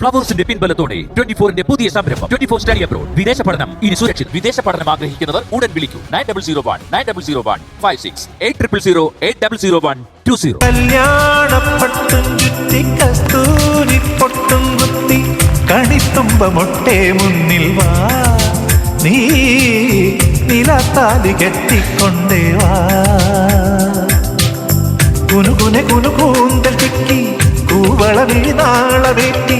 ഫ്ലവേഴ്സിന്റെ പിൻബലത്തോടെ twenty ഫോറിന്റെ പുതിയ സംരംഭം. ട്വന്റി ഫോർ സ്റ്റഡി അബ്രോഡ് വിദേശ പഠനം. ഇനി സുരക്ഷിത്. വിദേശ പഠനം ആഗ്രഹിക്കുന്നവർ ഉടൻ വിളിക്കൂ. Nine double zero one nine double zero one five six eight triple zero eight double zero one two zero കസ്തൂരി പൊട്ടും മുന്നിൽ വാ. നീ നിലത്താലി കെട്ടിക്കൊണ്ടേ വാ. കുനുകുനെ കുനുകൂന്തൽ ചുറ്റി കൂവള വീണാള വേറ്റി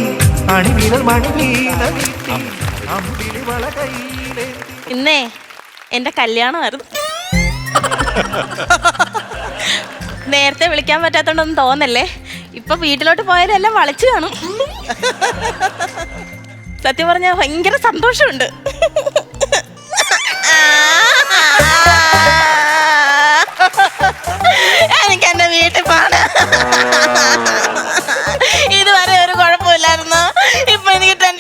അണിവിരൽ മണിവീണ വീട്ടി അമ്പിളി വള കയ്യിലേന്തി ഇന്നേ എന്റെ കല്യാണമായിരുന്നു. നേരത്തെ വിളിക്കാൻ പറ്റാത്തോണ്ടൊന്നും തോന്നല്ലേ? ഇപ്പൊ വീട്ടിലോട്ട് പോയാലെല്ലാം വളച്ചു കാണും. സത്യം പറഞ്ഞാൽ ഭയങ്കര സന്തോഷമുണ്ട്. എനിക്ക് എന്റെ വീട്ടിൽ പോണം.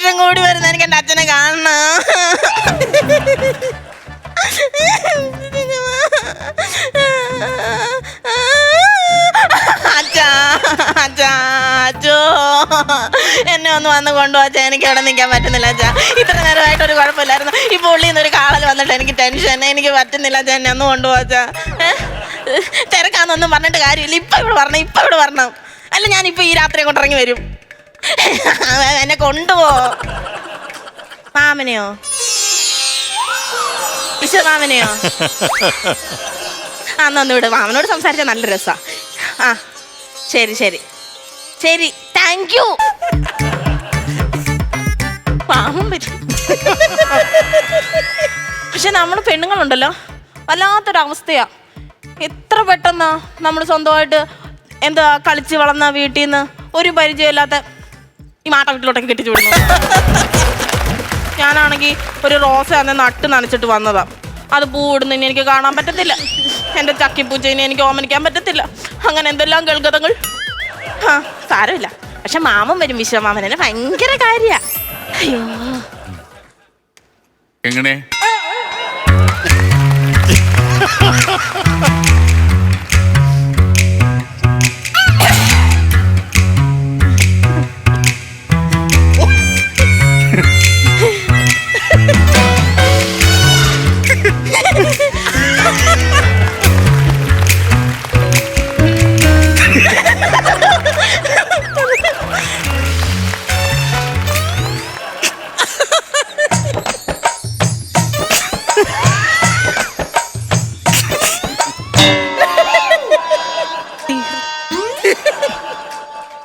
ടെൻഷൻ കൂടി വരുന്ന എനിക്ക് എന്റെ അച്ഛനെ കാണണം. എന്നെ ഒന്ന് വന്ന് കൊണ്ടുപോച്ചാ എനിക്ക് അവിടെ നിൽക്കാൻ പറ്റുന്നില്ല അച്ഛാ. ഇത്ര നേരമായിട്ട് ഒരു കുഴപ്പമില്ലായിരുന്നു. ഈ പുള്ളിയിൽ നിന്ന് ഒരു കാളൽ വന്നിട്ട് എനിക്ക് ടെൻഷൻ എനിക്ക് പറ്റുന്നില്ല അച്ഛാ. എന്നെ ഒന്ന് കൊണ്ടുപോച്ചാ തിരക്കാന്നൊന്നും പറഞ്ഞിട്ട് കാര്യമില്ല. ഇപ്പൊ ഇവിടെ വരണം ഇപ്പൊ ഇവിടെ വരണം. അല്ല ഇപ്പൊ ഈ രാത്രി കൊണ്ടിറങ്ങി വരും. എന്നെ കൊണ്ടുപോ. മാമനെയോ? വിശ്വ മാമനെയോ? ആ നന്ദി മാമനോട് സംസാരിച്ച നല്ല രസാ. ആ ശരി ശരി. ശരി താങ്ക് യു പാവം പക്ഷെ നമ്മൾ പെണ്ണുങ്ങളുണ്ടല്ലോ വല്ലാത്തൊരവസ്ഥയാ. എത്ര പെട്ടെന്നാ നമ്മൾ സ്വന്തമായിട്ട് എന്താ കളിച്ച് വളർന്ന വീട്ടിൽ നിന്ന് ഒരു പരിചയമില്ലാത്ത ഈ മാട്ട വീട്ടിലോട്ടൊക്കെ കെട്ടിച്ചു വിടുന്നു. ഞാനാണെങ്കിൽ ഒരു റോസ അന്ന് നട്ട് നനച്ചിട്ട് വന്നതാ. അത് പൂവിടുന്നതിന് എനിക്ക് കാണാൻ പറ്റത്തില്ല. എന്റെ ചക്കിപ്പൂച്ചതിനെ എനിക്ക് ഓമനിക്കാൻ പറ്റത്തില്ല. അങ്ങനെ എന്തെല്ലാം കേൾക്കതങ്ങൾ ആ സാരമില്ല. പക്ഷെ മാമൻ വരും വിശ്വമാമൻ. എന്നെ ഭയങ്കര കാര്യ. അയ്യോ. എങ്ങനെ?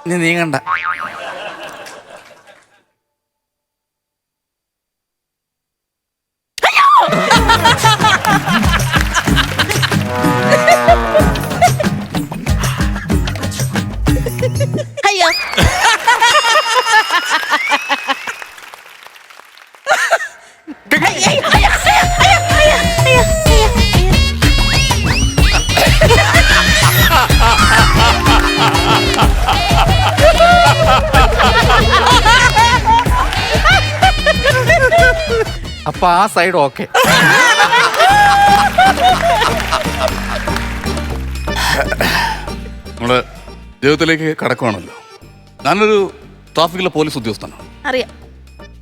നീ നീങ്ങണ്ട. അപ്പൊ ആ സൈഡ് ഓക്കെ നമ്മുടെ ജീവിതത്തിലേക്ക് കടക്കുവാണല്ലോ. ഞാനൊരു ട്രാഫിക്കിലെ പോലീസ് ഉദ്യോഗസ്ഥനാണ്. അറിയാം.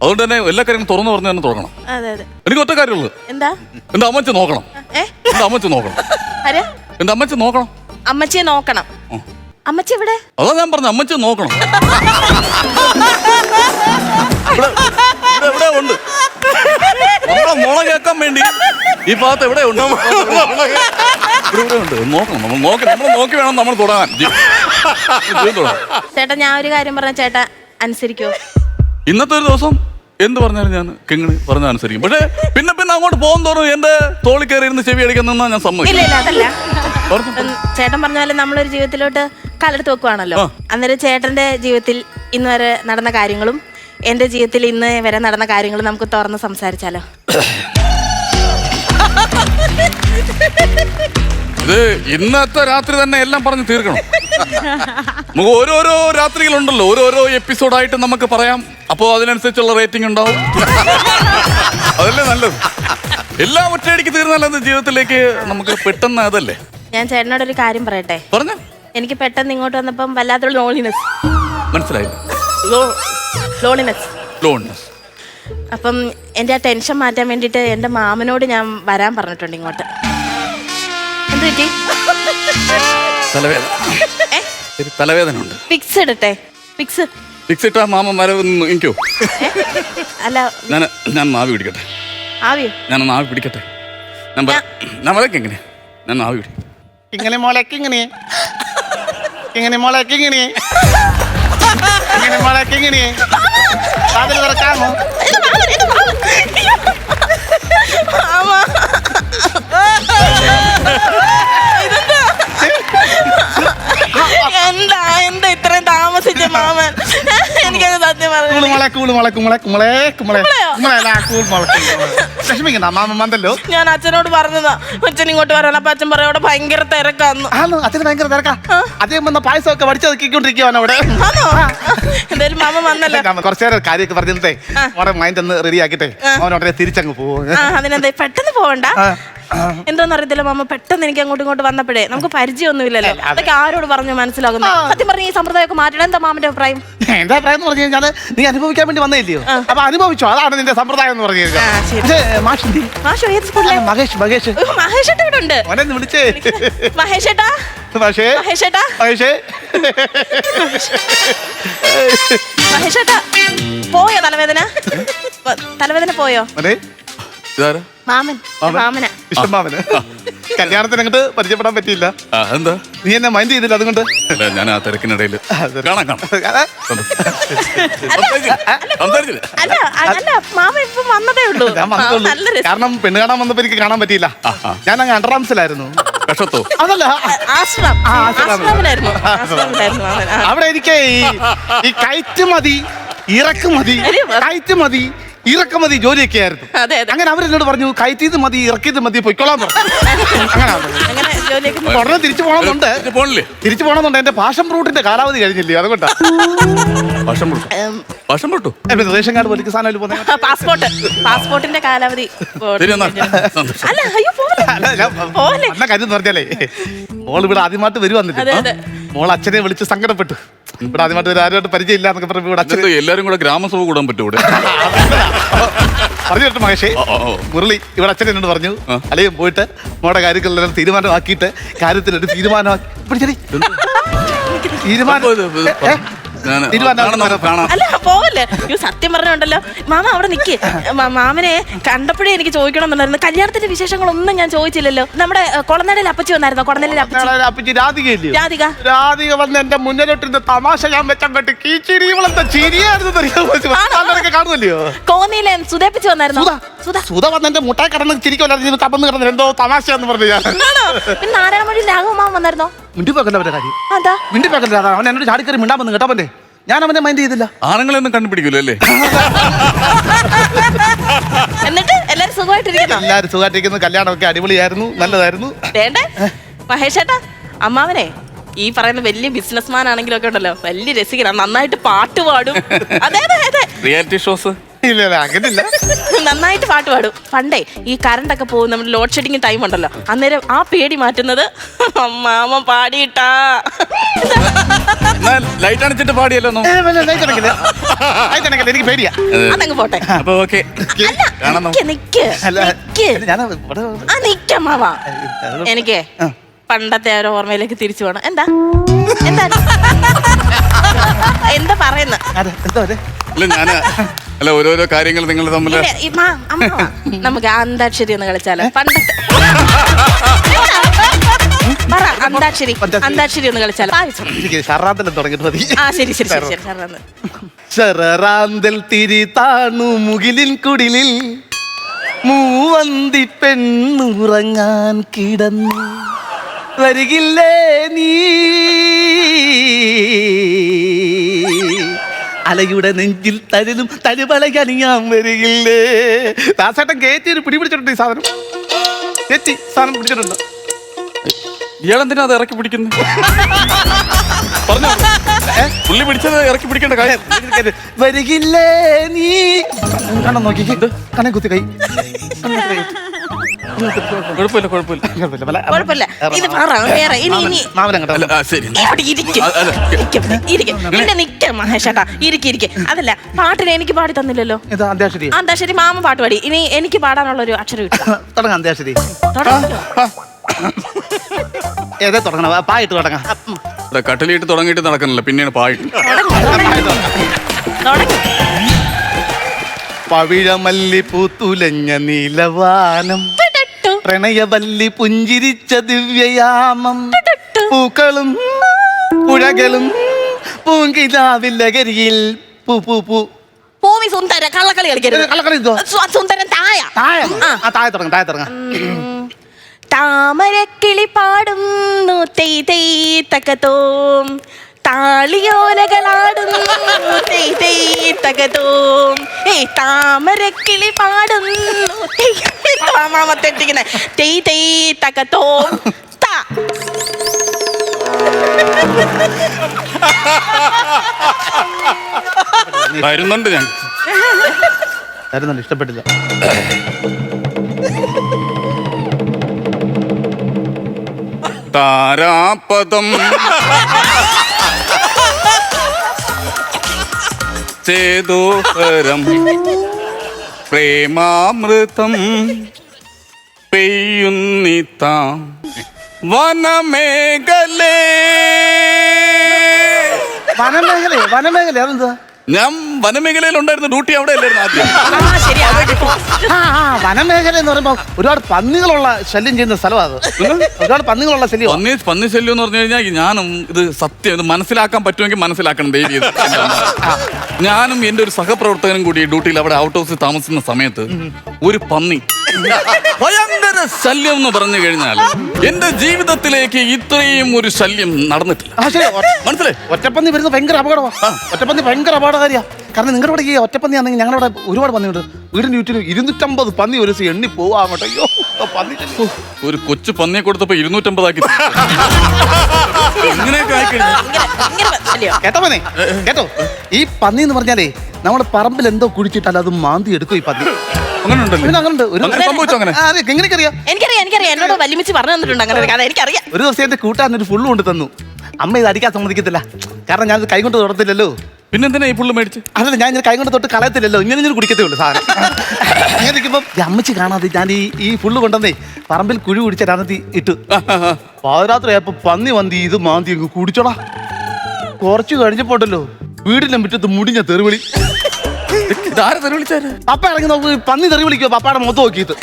അതുകൊണ്ട് തന്നെ എല്ലാ കാര്യങ്ങളും തുറന്നു പറഞ്ഞു തന്നെ തുടങ്ങണം അതെ അതെ. എനിക്ക് ഒറ്റ കാര്യമുള്ളൂ. എന്താ? എന്റെ അമ്മച്ച് നോക്കണം. ഏ? എന്റെ അമ്മച്ച് നോക്കണം. ആരാ? എന്റെ അമ്മച്ച് നോക്കണം. അമ്മച്ചിയെ നോക്കണം. ആ. അമ്മച്ചി എവിടെ? അതാ ഞാൻ പറഞ്ഞു അമ്മച്ച് നോക്കണം. ഇവിടെ ഇവിടെ എവിടെ ഉണ്ട്. നമ്മളെ മുള കേൾക്കാൻ വേണ്ടി ഈ ഭാഗത്ത് എവിടെ ഉണ്ട്? ഇവിടെ ഇവിടെ ഉണ്ട്. നോക്കണം നമ്മൾ നോക്കി നമ്മൾ നോക്കി വേണം നമ്മൾ തുടങ്ങാൻ ജീവിതം തുടങ്ങാൻ. ചേട്ടാ ഞാൻ ഒരു കാര്യം പറഞ്ഞ ചേട്ടാ അനുസരിക്കോ. ഇന്നത്തെ ഒരു ദിവസം എന്ത് പറഞ്ഞാലും ഞാൻ കിങ്ങിണി പറഞ്ഞ അനുസരിക്കും. പക്ഷേ പിന്നെ പിന്നെ അങ്ങോട്ട് പോകും തോറും എന്റെ തോളി കയറി ഇരുന്ന് ചെവി അടിക്കുന്ന ഞാൻ ഇല്ല സമ്മതിക്കും. ഇല്ല അതല്ല. ഉം, ചേട്ടൻ പറഞ്ഞ പോലെ നമ്മളൊരു ജീവിതത്തിലോട്ട് കാലെടുത്ത് വെക്കുവാണല്ലോ. ആ. അന്നേരം ചേട്ടന്റെ ജീവിതത്തിൽ ഇന്ന് വരെ നടന്ന കാര്യങ്ങളും എന്റെ ജീവിതത്തിൽ ഇന്ന് വരെ നടന്ന കാര്യങ്ങൾ നമുക്ക് തുറന്ന് സംസാരിച്ചാലോ? ഇത് ഇന്നത്തെ രാത്രി തന്നെ എല്ലാം പറഞ്ഞു തീർക്കണം. നമുക്ക് ഓരോരോ രാത്രികളുണ്ടല്ലോ. ഓരോരോ എപ്പിസോഡായിട്ട് നമുക്ക് പറയാം. അപ്പോൾ അതിനനുസരിച്ചുള്ള റേറ്റിംഗ് ഉണ്ടാവും. അതല്ലേ നല്ലത്? എല്ലാം ഒറ്റയടിക്ക് തീർന്നാലത് ജീവിതത്തിലേക്ക് നമുക്ക് പെട്ടെന്ന് അതല്ലേ? ഞാൻ ചേട്ടനോട് ഒരു കാര്യം പറയട്ടെ? പറഞ്ഞു. എനിക്ക് പെട്ടെന്ന് ഇങ്ങോട്ട് വന്നപ്പം വല്ലാത്തൊരു ലോണിനെസ് മനസ്സിലായില്ല. ലോണിനെസ് ലോൺ അപ്പം എന്റെ ആ ടെൻഷൻ മാറ്റാൻ വേണ്ടിയിട്ട് എന്റെ മാമനോട് ഞാൻ വരാൻ പറഞ്ഞിട്ടുണ്ട് ഇങ്ങോട്ട്. എന്ത് പറ്റി? തലവേദന. ഏ? തലവേദന ഉണ്ട് ഫിക്സ് ഇടട്ടെ. ഫിക്സ് ഫിക്സ് ഇട്ടാ മാമൻ വരവൊന്നും എനിക്കോ അല്ല. ഞാൻ ഞാൻ നാവി പിടിക്കട്ടെ. ആവി ഞാൻ നാവി പിടിക്കട്ടെ. ഞാൻ ഞാൻ വരക്ക് എങ്ങനെ ഞാൻ നാവി പിടി ഇങ്ങനെ മോളേക്ക് ഇങ്ങനെ. ഇങ്ങനെ മോളേക്ക് ഇങ്ങനെ. ഇങ്ങനെ മോളേക്ക് ഇങ്ങനെ. അതിൽ തുറക്കാമോ? എന്താ എന്താ ഇത്രയും താമസിച്ച മാമൻ എനിക്കത് സത്യം പറഞ്ഞു കുമളെ കുമളെ കുമളെ വിഷമിക്കണ്ട ഞാൻ അച്ഛനോട് പറഞ്ഞതാ. അച്ഛൻ ഇങ്ങോട്ട് വരാൻ അപ്പൊ അച്ഛൻ പറയാം അവിടെ ഭയങ്കര തിരക്കാന്ന്. ആണോ അച്ഛന് ഭയങ്കര തിരക്കാ. അദ്ദേഹം വന്ന പായസമൊക്കെ വടിച്ചു നോക്കിക്കൊണ്ടിരിക്കുവാണ് അവിടെ ആണോ എന്തായാലും മാമ വന്നല്ലോ. കുറച്ചു നേരം കാര്യമൊക്കെ പറഞ്ഞിട്ടേ മൈൻഡ് ഒന്ന് റെഡി ആക്കിട്ടെ. അവൻ ഉടനെ തിരിച്ചങ്ങ് പോകും അതിനെന്താ പെട്ടെന്ന് പോവണ്ട? എന്തോന്ന് അറിയത്തില്ല മാമ പെട്ടെന്ന് എനിക്ക് അങ്ങോട്ടും ഇങ്ങോട്ട് വന്നപ്പോഴേ നമുക്ക് പരിചയമൊന്നുമില്ലല്ലോ. അതൊക്കെ ആരോട് പറഞ്ഞു മനസ്സിലാകുന്നു? സത്യം പറഞ്ഞു ഈ സമ്പ്രദായമൊക്കെ മാറ്റണം എന്താ മാമന്റെ അഭിപ്രായം? എന്താ അഭിപ്രായം എന്ന് പറഞ്ഞു കഴിഞ്ഞാൽ നീ അനുഭവിക്കാൻ വേണ്ടി വന്നില്ലയോ അപ്പൊ അനുഭവിച്ചോ? അതാണ് നിന്റെ സമ്പ്രദായം എന്ന് പറഞ്ഞു. കഴിഞ്ഞാൽ മഹേഷ് മഹേഷ്. മഹേഷ് ഇവിടെ ഉണ്ട്. മോനെ ഒന്ന് വിളിച്ചേ. മഹേഷ് ഏട്ടാ? മാഷേ മഹേഷ് ഏട്ടാ? മഹേഷേ. മഹേഷ് ഏട്ടാ പോയോ തലവേദന? തലവേദന പോയോ? ഇതാരാ? മാമൻ മാമന. കല്യാണത്തിന് അങ്ങോട്ട് പരിചയപ്പെടാൻ പറ്റിയില്ല. ആ എന്താ നീ എന്നെ മൈൻഡ് ചെയ്തില്ല അതുകൊണ്ട്? അല്ല ഞാൻ ആ തിരക്കിനിടയിൽ കാണാം കാണാം. അതെ. സംസാരിച്ചില്ല. സംസാരിച്ചില്ല. അല്ല അല്ല മാമൻ ഇപ്പൊ വന്നതേ ഉള്ളൂ. ഞാൻ ആ, രസം. കാരണം പെണ്ണ് കാണാൻ വന്നപ്പോ എനിക്ക് കാണാൻ പറ്റിയില്ല. ഞാൻ അങ്ങ് അണ്ടറാംസിലായിരുന്നു കഷത്തോ? അതല്ല. ആശ്രം ആ, ആശ്രമം. ആശ്രമിലായിരുന്നു ആശ്രമിലായിരുന്നു മാമൻ. ആ. അവിടെ എനിക്ക് ഈ ഈ ഇറക്കുമതി മതി ഇറക്ക് ഇറക്കുമതി ജോലിയൊക്കെ ആയിരുന്നു അതെ അതെ. അങ്ങനെ അവരെന്നോട് പറഞ്ഞു കയറ്റിയത് മതി ഇറക്കിയത് മതി പൊയ്ക്കോളാൻ പറഞ്ഞു. അങ്ങനെ അങ്ങനെ ജോലിയൊക്കെ ഉടനെ തിരിച്ചു ഇത് പോണില്ലേ തിരിച്ചു പോകണമെന്നുണ്ട്. എന്റെ പാഷൻ ഫ്രൂട്ടിന്റെ കാലാവധി കഴിഞ്ഞില്ലേ? അതുകൊണ്ടാണ് ഭക്ഷണം പൊട്ടു ഉം, ഭക്ഷണം പൊട്ടു റേഷൻ കാർഡ് പോലീസ് സാധനം പോകുന്നത് പാസ്പോർട്ട്. പാസ്പോർട്ടിന്റെ കാലാവധി ശരി എന്നാ. സന്തോഷം. അല്ല അയ്യോ പോലെ അല്ല ഞാൻ പോലെ അന്ന കാര്യം എന്ന് പറഞ്ഞാലേ മോൾ ഇവിടെ ആദ്യമായിട്ട് വരുവാന്നില്ല അതെ, അതെ. മോൾ അച്ഛനെ വിളിച്ച് സങ്കടപ്പെട്ടു. ഇവിടെ ആദ്യമായിട്ട് ആരുമായിട്ട് പരിചയമില്ല എന്നൊക്കെ പറഞ്ഞു ഇവിടെ അച്ഛൻ ഇതെന്തോ എല്ലാരും കൂടെ ഗ്രാമസഭ കൂടാൻ പറ്റും ഇവിടെ പറഞ്ഞു കേട്ടു മഹേഷേ. മുരളി ഇവിടെ അച്ഛൻ എന്നോട് പറഞ്ഞു. അല്ലെങ്കിൽ പോയിട്ട് മോടെ കാര്യങ്ങളെല്ലാം തീരുമാനമാക്കിയിട്ട് കാര്യത്തിലൊരു തീരുമാനമാക്കി. തീരുമാനം ഏ, ഏ? അല്ല പോവല്ലേ. അയ്യോ സത്യം പറഞ്ഞുണ്ടല്ലോ മാമ അവിടെ നിക്ക്. മാമനെ കണ്ടപ്പോഴേ എനിക്ക് ചോദിക്കണം എന്നുണ്ടായിരുന്നു കല്യാണത്തിന്റെ വിശേഷങ്ങളൊന്നും ഞാൻ ചോദിച്ചില്ലല്ലോ. നമ്മുടെ കൊളനടയിൽ അപ്പച്ചി വന്നായിരുന്നോ? കൊളനടയിൽ അപ്പച്ചി. രാധിക. രാധിക വന്ന് എന്റെ മുന്നിലോട്ടിരുന്ന തമാശ ഞാൻ വെച്ചാൽ ഇവളെന്താ ചിരിയായിരുന്നു കാണുമല്ലയോ? കോന്നിയിലെ സുതേപ്പിച്ച് വന്നായിരുന്നു? സുധ. വന്ന് എന്റെ മുട്ടായി കടന്ന് ചിരിക്കല്ലായിരുന്നു കപ്പന്ന് കിടന്നു എന്തോ തമാശയാന്ന് പറഞ്ഞു ഞാൻ. നാരായണമൊഴി രാഘവമാവൻ വന്നായിരുന്നോ? മിണ്ടി പോക്കല്ല അവന്റെ കാര്യം. അതാ മിണ്ടി പോക്കല്ല അതാ. അവൻ എന്നോട് ചാടിക്കറി മിണ്ടാൻ വന്നു കേട്ടോ അവന്റെ ഞാൻ അവനെ മൈൻഡ് ചെയ്തില്ല. ആണുങ്ങളെ ഒന്നും കണ്ടുപിടിക്കൂല അല്ലേ എന്നിട്ട് എല്ലാരും സുഖമായിട്ടിരിക്കുന്നു? എല്ലാരും സുഖമായിട്ടിരിക്കുന്നു. കല്യാണമൊക്കെ അടിപൊളിയായിരുന്നു. നല്ലതായിരുന്നു. വേണ്ടേ? മഹേഷ് ഏട്ടാ അമ്മാവനെ ഈ പറയുന്ന വലിയ ബിസിനസ്മാൻ ആണെങ്കിലും ഒക്കെ ഉണ്ടല്ലോ. വലിയ രസികനാണ് നന്നായിട്ട് പാട്ട് പാടും. അതെ അതെ അതെ. റിയാലിറ്റി ഷോസ് ഇല്ല ഇല്ല അങ്ങനില്ല നന്നായിട്ട് പാട്ട് പാടും. പണ്ടേ ഈ കറണ്ട് ഒക്കെ പോകും നമ്മുടെ ലോഡ് ഷെഡിങ് ടൈം ഉണ്ടല്ലോ. അന്നേരം ആ പേടി മാറ്റുന്നത് മാമ പാടിയിട്ടാ. ലൈറ്റ് അണച്ചിട്ട് പാടിയല്ലോ ഒന്ന്. ഏ, വേണ്ട, light അണയ്ക്കില്ല. light അണയ്ക്കില്ല, എനിക്ക് പേടിയാ. അതങ്ങ് പോട്ടെ. അപ്പൊ ഓക്കെ. അല്ല കാണാം നിക്ക് നിക്ക് അല്ല നിക്ക്. ഞാൻ ഇവിടെ ആ എനിക്ക് പണ്ടത്തെ ആ ഒരു ഓർമ്മയിലേക്ക് തിരിച്ചു പോണം. എന്താ? എന്താ? എന്താ പറയുന്നത് അതെ, എന്താ അതെ? അല്ല ഞാൻ അല്ല ഓരോരോ കാര്യങ്ങൾ നിങ്ങൾ തമ്മിൽ നമുക്ക് അന്താക്ഷരി എന്ന് കളിച്ചാലോ? പണ്ടത്തെ പറ അന്താക്ഷരി. അന്താക്ഷരി. എന്ന് കളിച്ചാലോ? എനിക്ക് മതി. ആ ശരി ശരി ശരി ശരി സാർ ശററാന്തൽ തിരി താണു മുകിലിൻ കുടിലിൽ. മൂവന്തി പെണ്ണുറങ്ങാൻ കിടന്നു. വരികില്ലേ നീ? അലയുടെ നെഞ്ചിൽ തരലും തരുവളകണിയാൻ വരികില്ലേ? ദാസേട്ടൻ കയറ്റി ഒരു പിടി പിടിച്ചിട്ടുണ്ട് ഈ സാധനം. കയറ്റി സാധനം പിടിച്ചിട്ടുണ്ട്. ഇയാളെന്തിനാ അത് ഇറക്കി പിടിക്കുന്നത് പറഞ്ഞോ. പുള്ളി പിടിച്ചത് ഇറക്കി പിടിക്കേണ്ട കാര്യം. വരികില്ലേ നീ? കണ്ണം നോക്കി. കണ്ണെ കുത്തി കൈ. കണ്ണിൽ കുത്തി കൈ. കുഴപ്പമില്ല കുഴപ്പമില്ല. കുഴപ്പമില്ല, വല്ല- കുഴപ്പമില്ല. ഇത് പറ വേറെ ഇനി ഇനി അല്ല ആ, ശരി ഇവിടെ ഇരിക്ക്. അ- അല്ല. ഇരിക്ക് ഇവിടെ, ഇരിക്ക്. പിന്നെ നിക്ക മഹേഷേട്ടാ. ഇരിക്ക് ഇരിക്ക്. അതല്ല പാട്ടിന് എനിക്ക് പാടി തന്നില്ലല്ലോ. ഇത് അന്ത്യാക്ഷരി ആ, എന്താ ശരി മാമ പാട്ട് പാടി. ഇനി എനിക്ക് പാടാനുള്ള ഒരു അക്ഷരം ഇട്ടു. തുടങ്ങാം അന്ത്യാക്ഷരി. ഏതേ തുടങ്ങണം? ആ, പായിട്ട് തുടങ്ങാം. ഇവിടെ കട്ടിലിട്ട് തുടങ്ങിയിട്ട് നടക്കുന്നില്ല. പിന്നെയാണ് പായിട്ട്. തുടങ്ങ്. പവിഴമല്ലി പൂത്തുലഞ്ഞ നീലവാനം. പ്രണയവല്ലി പുഞ്ചിരിച്ച ദിവ്യയാമം. പൂക്കളും പുഴകളും പൂങ്കിലാവില്ലകരിയിൽ പൂ പൂ പൂ. ഭൂമി സുന്ദര കള്ളക്കളി കളിക്കരുത്. കള്ളക്കളി ഇതോ? സു- സുന്ദരൻ തായ. തുടങ്ങാം താഴെ താമരക്കിളി പാടുന്നു തെയ് തെയ് തക്കത്തോം. താളിയോലകളാടുന്നു. തകതോം. ഏയ് താമരക്കിളി പാടുന്നു. തെറ്റിക്കണേ തെയ് തെയ് തകതോം. താ. വരുന്നുണ്ട് ഞാൻ. തരുന്നുണ്ട് ഇഷ്ടപ്പെട്ടില്ല. താരാപദം. ചേതോഹരം പ്രേമാമൃതം പെയ്യുന്നിത്താം വനമേഖലേ. വനമേഖല വനമേഖല അതെന്താ ഞാൻ വനമേഖലയിൽ ഉണ്ടായിരുന്ന ഡ്യൂട്ടി അവിടെ അല്ലായിരുന്നു ആദ്യം. ആ വനമേഖല എന്ന് പറയുമ്പോ ഒരുപാട് പന്നികളുള്ള ശല്യം ചെയ്യുന്ന സ്ഥലമാണ് അത്. ഒരുപാട് പന്നികളുള്ള ശല്യം പന്നി പന്നി ശല്യം എന്ന് പറഞ്ഞു കഴിഞ്ഞാൽ ഞാനും ഇത് സത്യം ഇത് മനസ്സിലാക്കാൻ പറ്റുമെങ്കിൽ മനസ്സിലാക്കണം ദൈവം ഇത്. ഞാനും എന്റെ ഒരു സഹപ്രവർത്തകനും കൂടി ഡ്യൂട്ടിയിൽ അവിടെ ഔട്ട് ഹൗസിൽ താമസിക്കുന്ന സമയത്ത് ഒരു പന്നി ഭയങ്കര ശല്യം എന്ന് പറഞ്ഞു കഴിഞ്ഞാൽ എന്റെ ജീവിതത്തിലേക്ക് ഇത്രയും ഒരു ശല്യം നടന്നിട്ടില്ല. ആ ശരി. ഒ- മനസ്സിലായി ഒറ്റപ്പന്നി വരുന്നത് ഭയങ്കര അപകടമാണ് ഒറ്റപ്പന്നി ഭയങ്കര അപകടകാരിയാ കാരണം നിങ്ങളുടെ ഇവിടെ ഈ ഒറ്റപ്പന്നി ആണെങ്കിൽ ഞങ്ങളുടെ ഇവിടെ ഒരുപാട് പന്നിയുണ്ട്. വീടിന് ചുറ്റിനും ഇരുന്നൂറ്റമ്പത് പന്നി ഒരു ദിവസം എണ്ണി പോവാ അങ്ങോട്ട്. അയ്യോ ആ പന്നി. ഒരു കൊച്ചു പന്നിയെ കൊടുത്തപ്പോ ഇരുന്നൂറ്റമ്പതാക്കി ഇങ്ങനെയൊക്കെ ആയിക്കഴിഞ്ഞു ഇങ്ങനെ ഇങ്ങനെ ശരിയോ കേട്ടോ പന്നി കേട്ടോ? ഈ പന്നി എന്ന് പറഞ്ഞാലേ നമ്മുടെ പറമ്പിൽ എന്തോ കുഴിച്ചിട്ടാൽ അത് മാന്തി എടുക്കും ഈ പന്നി. അങ്ങനെ ഉണ്ടല്ലോ അങ്ങനെ ഒരു അങ്ങനെ സംഭവിച്ചോ അങ്ങനെ? ആ, അതെ എങ്ങനെയൊക്കെ അറിയാം എനിക്കറിയാം എനിക്കറിയാം. എന്നോട് വലിമിച്ച് പറഞ്ഞു തന്നിട്ടുണ്ട് അങ്ങനെ ഒരു കഥ. എനിക്കറിയാം. ഒരു ദിവസം എന്റെ കൂട്ടാൻ ഒരു ഫുള്ള് കൊണ്ട് തന്നു. അമ്മ ഇത് അടിക്കാൻ സമ്മതിക്കത്തില്ല. കാരണം ഞാൻ കൈ കൊണ്ട് തൊടത്തില്ലല്ലോ. പിന്നെന്തിനാ ഈ പുള്ളി മേടിച്ച്? അതല്ല ഞാൻ ഇങ്ങനെ കൈ കൊണ്ട് തൊട്ട് കളയത്തില്ലല്ലോ. ഇങ്ങനെ ഇങ്ങനെ കുടിക്കത്തേ ഉള്ളൂ സാധനം. ഇങ്ങനെ ഇരിക്കുമ്പോൾ ഈ അമ്മച്ചി കാണാതെ ഞാൻ ഈ ഈ പുള്ള് കൊണ്ടുവന്നേ പറമ്പിൽ കുഴി കുടിച്ച രാത്രി ഇട്ടു. പാതിരാത്രി ആയപ്പോ പന്നി വന്തി ഇത് മാന്തി അങ്ങ് കുടിച്ചോടാ കുറച്ച് കഴിഞ്ഞപ്പോട്ടല്ലോ വീടിന്റെ മുറ്റത്ത് മുടിഞ്ഞ തെറിവിളി. ഇതാരെ തെറി വിളിച്ചാര് പപ്പ ഇറങ്ങി നോക്കി പന്നി തെറി വിളിക്കുക പപ്പയുടെ മുഖത്ത് നോക്കിയിട്ട്.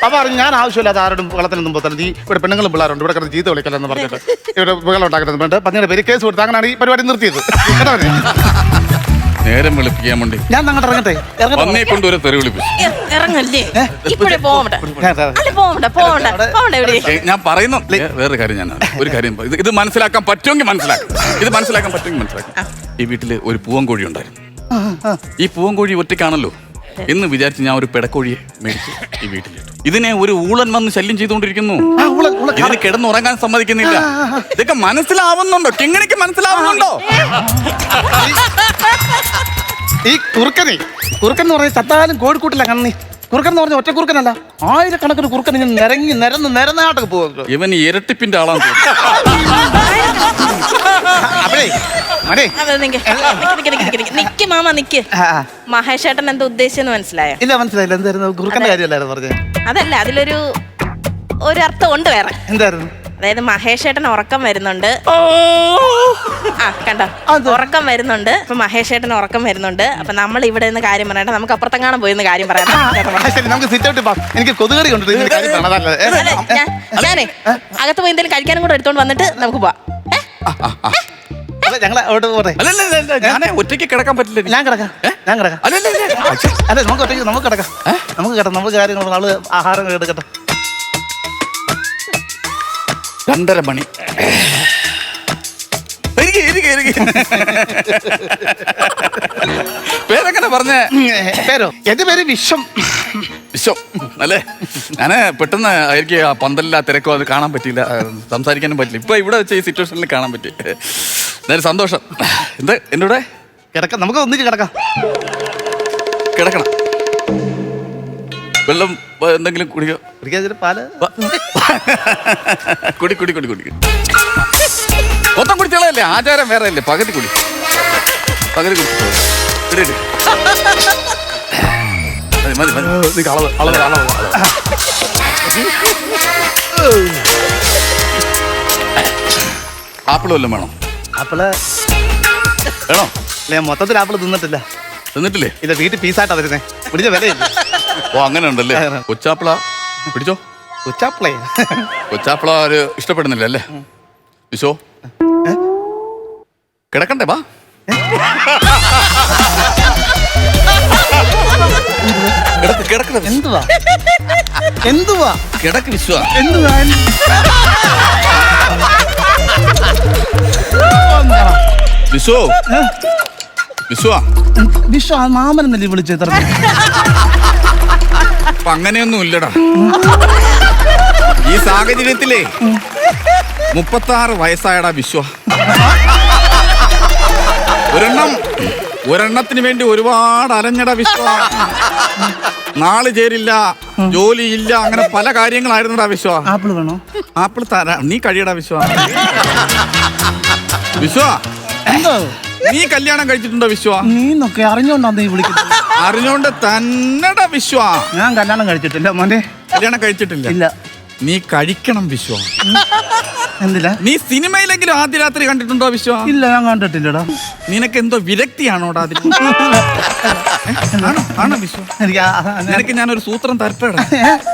പപ്പ പറഞ്ഞു ഞാൻ ആവശ്യമില്ലാത്ത ആരോടും വെള്ളത്തിനൊന്നും പോകത്തില്ല നീ ഇവിടെ പെണ്ണുങ്ങളും പിള്ളേരുണ്ട് ഇവിടെ കിടന്ന് ചീത്ത വിളിക്കലെന്ന് പറഞ്ഞിട്ട്. ഇവിടെ വെള്ളം ഉണ്ടാക്കരുത് പന്നിയുടെ പേര് കേസ് കൊടുത്ത് അങ്ങനെയാണ് ഈ പരിപാടി നിർത്തിയത്. കേട്ടോ? നേരം വെളുപ്പിക്കാൻ വേണ്ടി ഞാൻ അങ്ങോട്ട് ഇറങ്ങട്ടെ? വന്നേ കൊണ്ട് ഒരു തെറി വിളിപ്പിച്ചു. ഇ- ഇറങ്ങല്ലേ? ഇപ്പോഴേ പോവണ്ട ഞാൻ- അല്ല പോവണ്ട പോവണ്ട പോവണ്ട എവിടെ ഏ, ഞാൻ പറയുന്നു. വേറൊരു കാര്യം ഞാൻ ഒരു കാര്യം ഇത് ഇത് മനസ്സിലാക്കാൻ പറ്റുമെങ്കിൽ മനസ്സിലാക്കാം. ഇത് മനസ്സിലാക്കാൻ പറ്റുമെങ്കിൽ മനസ്സിലാക്കാം. ഈ വീട്ടിൽ ഒരു പൂവൻ കോഴി ഉണ്ടായിരുന്നു ഈ പൂവൻ കോഴി ഒറ്റയ്ക്കാണല്ലോ. എന്ന് വിചാരിച്ച് ഞാൻ ഒരു പെടക്കോഴിയെ മേടിച്ച് ഈ വീട്ടിലിട്ടു. ഇതിനെ ഒരു ഊളൻ വന്ന് ശല്യം ചെയ്തുകൊണ്ടിരിക്കുന്നു. ഇതിന് കിടന്നുറങ്ങാൻ സമ്മതിക്കുന്നില്ല. ഇതൊക്കെ മനസ്സിലാവുന്നുണ്ടോ? കിങ്ങണിക്ക് മനസ്സിലാവുന്നുണ്ടോ? ഈ കുറുക്കനെ കുറുക്കൻ എന്ന് പറഞ്ഞ ചത്താലും കോഴിക്കൂട്ടില്ല കണ്ണി. കുറുക്കൻ എന്ന് പറഞ്ഞ ഒറ്റ കുറുക്കനല്ല. ആയിരക്കണക്കിന് കുറുക്കൻ ഇങ്ങനെ നിരങ്ങി നിരന്ന് നിരന്നാട്ടൊക്കെ പോകുന്നു ഇവൻ ഇരട്ടിപ്പിന്റെ ആളാണ് അപ്പഴേ നിക്ക്. മാമ നിക്ക്. മഹേഷേട്ടൻ എന്താ ഉദ്ദേശിച്ചെന്ന് മനസ്സിലായോ? ഇല്ല മനസ്സിലായില്ല. എന്തായിരുന്നു? കുറുക്കന്റെ കാര്യമല്ലായിരുന്നു പറഞ്ഞത് അതല്ല അതിലൊരു ഒരു അർത്ഥം ഉണ്ട് വേറെ. എന്തായിരുന്നു? അതായത് മഹേഷേട്ടൻ ഉറക്കം വരുന്നുണ്ട്. ആ കണ്ടോ? ഉറക്കം വരുന്നുണ്ട്. അപ്പൊ മഹേഷേട്ടൻ ഉറക്കം വരുന്നുണ്ട്. അപ്പൊ നമ്മൾ ഇവിടെ നിന്ന് കാര്യം പറയണ്ട നമുക്ക് അപ്പുറത്തെങ്ങാനും പോയി കാര്യം പറയാം. എനിക്ക് ഞാൻ- ഞാനേ അകത്ത് പോയി എന്തെങ്കിലും കഴിക്കാനും കൂടെ എടുത്തോണ്ട് വന്നിട്ട് നമുക്ക് പോവാം. അവിടെ പോട്ടെ. അല്ലല്ല ഞാനേ ഒറ്റയ്ക്ക് കിടക്കാൻ പറ്റില്ല. ഞാൻ കിടക്കാം. ഞാൻ കിടക്കാം. അല്ലല്ല അല്ല. നമുക്ക് ഒറ്റയ്ക്ക് നമുക്ക് കിടക്കാം. നമുക്ക് കിടക്കാം. നമുക്ക് കാര്യങ്ങൾ നമ്മൾ ആഹാരം എടുക്കട്ടെ. രണ്ടര മണി. പേരെങ്ങനെ പറഞ്ഞേ? പേരോ? എന്റെ പേര് വിശ്വം. വിശ്വം അല്ലേ? ഞാൻ പെട്ടെന്ന് എനിക്ക് ആ പന്തലില്ല തിരക്കോ അത് കാണാൻ പറ്റിയില്ല. സംസാരിക്കാനും പറ്റില്ല. ഇപ്പൊ ഇവിടെ വെച്ച് ഈ സിറ്റുവേഷനിൽ കാണാൻ പറ്റി. എന്തായാലും സന്തോഷം. എന്ത്? എന്നോടെ കൂടെ കിടക്കാം. നമുക്ക് ഒന്നിച്ച് കിടക്കാം. കിടക്കണം. വെള്ളം എന്തെങ്കിലും കുടിക്കോ? കുടിക്കാൻ പാൽ. കുടി കുടി കുടി കുടി. മൊത്തം കുടിച്ചോളല്ലേ? ആചാരം വേറെ അല്ലേ? പകുതി കുടി. പകുതി കുടി ഇടി. മതി അളവ് അളവ്. ആപ്പിൾ വല്ലതും വേണം? ആപ്പിൾ? വേണോ? അല്ലേ മൊത്തത്തിൽ ആപ്പിൾ തിന്നിട്ടില്ല. തിന്നിട്ടില്ലേ? ഇത് വീട്ടിൽ പീസായിട്ടാ വരുന്നേ പിടിച്ച വിലയില്ല. ഓ അങ്ങനെ ഉണ്ടല്ലേ കൊച്ചാപ്പിള പിടിച്ചോ? കൊച്ചാപ്പിളേ. കൊച്ചാപ്പിള ഒരു ഇഷ്ടപ്പെടുന്നില്ല അല്ലേ? വിശോ കിടക്കണ്ടേ വാ. കിടക്കണ എന്തുവാ? എന്തുവാ? കിടക്ക് വിശ്വ. എന്തുവാ? വിശ്വ. വിശ്വ. വിശ്വ മാമനെന്നല്ലേ വിളിച്ചത് അപ്പൊ അങ്ങനെയൊന്നും ഇല്ലടാ. ഈ സാഹചര്യത്തിലേ മുപ്പത്തി ആറ് വയസ്സായടാ വിശ്വ. ഒരെണ്ണം ഒരെണ്ണത്തിന് വേണ്ടി ഒരുപാട് അലഞ്ഞട വിശ്വ. നാൾ ചേരില്ല ജോലിയില്ല അങ്ങനെ പല കാര്യങ്ങളായിരുന്നു വിശ്വ. ആപ്പിൾ വേണോ? ആപ്പിൾ തരാ നീ കഴിയടാ വിശ്വ. വിശ്വ എന്തോ? നീ കല്യാണം കഴിച്ചിട്ടുണ്ടോ വിശ്വ? നീന്നൊക്കെ അറിഞ്ഞോണ്ടാ നീ വിളിക്കുന്നത്. അറിഞ്ഞോണ്ട് തന്നെടാ വിശ്വ. ഞാൻ കല്യാണം കഴിച്ചിട്ടില്ല മോനെ. കല്യാണം കഴിച്ചിട്ടില്ല. ഇല്ല. നീ കഴിക്കണം വിശ്വ. എന്തില്ല? നീ സിനിമയിലെങ്കിലും ആദ്യ രാത്രി കണ്ടിട്ടുണ്ടോ വിശ്വ? ഇല്ല ഞാൻ കണ്ടിട്ടില്ലടാ. നിനക്ക് എന്തോ വിരക്തിയാണോടാ അതിൽ ആണോ? ആണോ വിശ്വ? എനിക്ക് ആ- ആ- ഞാൻ- നിനക്ക് ഞാനൊരു സൂത്രം തരട്ടേടാ.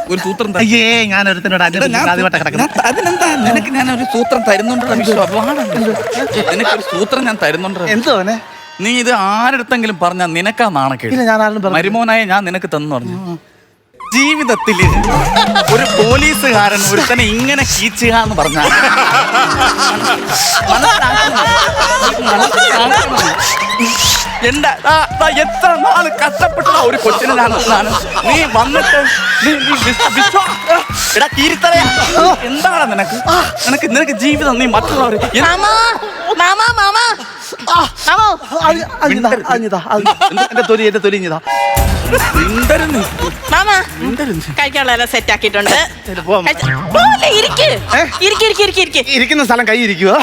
ഒരു സൂത്രം തര- അയ്യേ ഞാൻ ഒരുത്തനോട് എടാ, ഞാൻ- ആദ്യമായിട്ട് ഞാൻ- അതിനെന്താ? നിനക്ക് ഞാൻ ഒരു സൂത്രം തരുന്നുണ്ടോ വിശ്വ. വാടാ. നിനക്കൊരു സൂത്രം ഞാൻ തരുന്നുണ്ടോ എന്തോ നീ ഇത് ആരെടുത്തെങ്കിലും പറഞ്ഞാ നിനക്കാ നാണക്കേട്. ഇല്ല ഞാൻ ആരും പറഞ്ഞു മരുമോനായ ഞാൻ നിനക്ക് തന്നു പറഞ്ഞു. ജീവിതത്തിൽ ഒരു പോലീസുകാരൻ ഒരുത്തനെ ഇങ്ങനെ കീച്ചുക എന്ന് പറഞ്ഞാൽ എന്റെ എത്ര നാൾ കഷ്ടപ്പെട്ട ഒരു കൊച്ചിനെ ഞാൻ ഒന്നാണ് നീ വന്നിട്ട് നീ- എടാ കീരിത്തറയാ എന്താണ് നിനക്ക്? നിനക്ക് നിനക്ക് ജീവിതം നീ മറ്റുള്ളവർ മാമാ മാമാ മാമാ. മാമോ. എന്റെ തൊലി എന്റെ തൊലി ഇഞ്ഞതാ മാമാ കഴിക്കാനുള്ള സെറ്റ് ആക്കിയിട്ടുണ്ട്. ഇരിക്കുന്ന സ്ഥലം കൈ ഇരിക്കുവോ?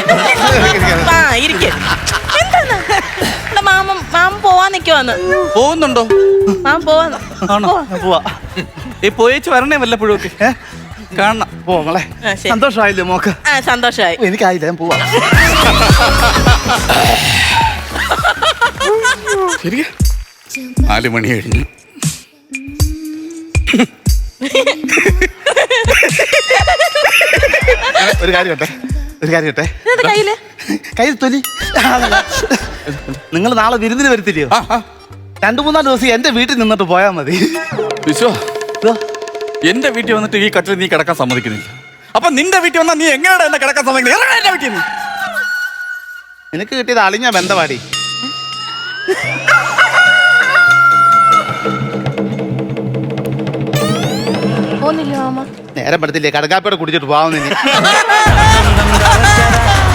മാമ മാമ പോവാൻ നിക്കുവാന്ന്. പോകുന്നുണ്ടോ? മാമ പോവാന്ന്. ആണോ? പോവാ. ഈ പോയേച്ച് വരണേ വല്ലപ്പോഴും ഒക്കെ കാണണം. പോങ്ങളെ ശരി. സന്തോഷമായില്ലേ മോക്ക്? സന്തോഷമായി. എനിക്കായില്ല ഞാൻ പോവാ. ശരിയാ നാല് മണി കഴിഞ്ഞു. ഒരു കാര്യം കേട്ടെ ഒരു കാര്യം കേട്ടെ. കയ്യിൽ? കയ്യിൽ തൊലി. നിങ്ങൾ നാളെ വിരുന്നിന് വരുത്തില്ലയോ? രണ്ടു മൂന്നാൽ ദിവസം എന്റെ വീട്ടിൽ നിന്നിട്ട് പോയാൽ മതി. വിശ്വ എന്റെ വീട്ടിൽ വന്നിട്ട് ഈ കട്ടിൽ നീ കിടക്കാൻ സമ്മതിക്കുന്നില്ല. അപ്പൊ നിന്റെ വീട്ടിൽ വന്നാൽ നീ എങ്ങനെയാണ് എന്നെ കിടക്കാൻ സമ്മതിക്കുന്നത് എന്റെ വീട്ടിൽ നിന്ന്. നിനക്ക് കിട്ടിയത് അളിഞ്ഞ ബന്ധപാടി പോന്നില്ല മാമ നേരം പെടുത്തില്ലേ കടക്കാപ്പയുടെ കുടിച്ചിട്ട്.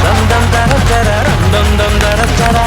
ദം ദം ദം ദം ദം ദം ദര ദര.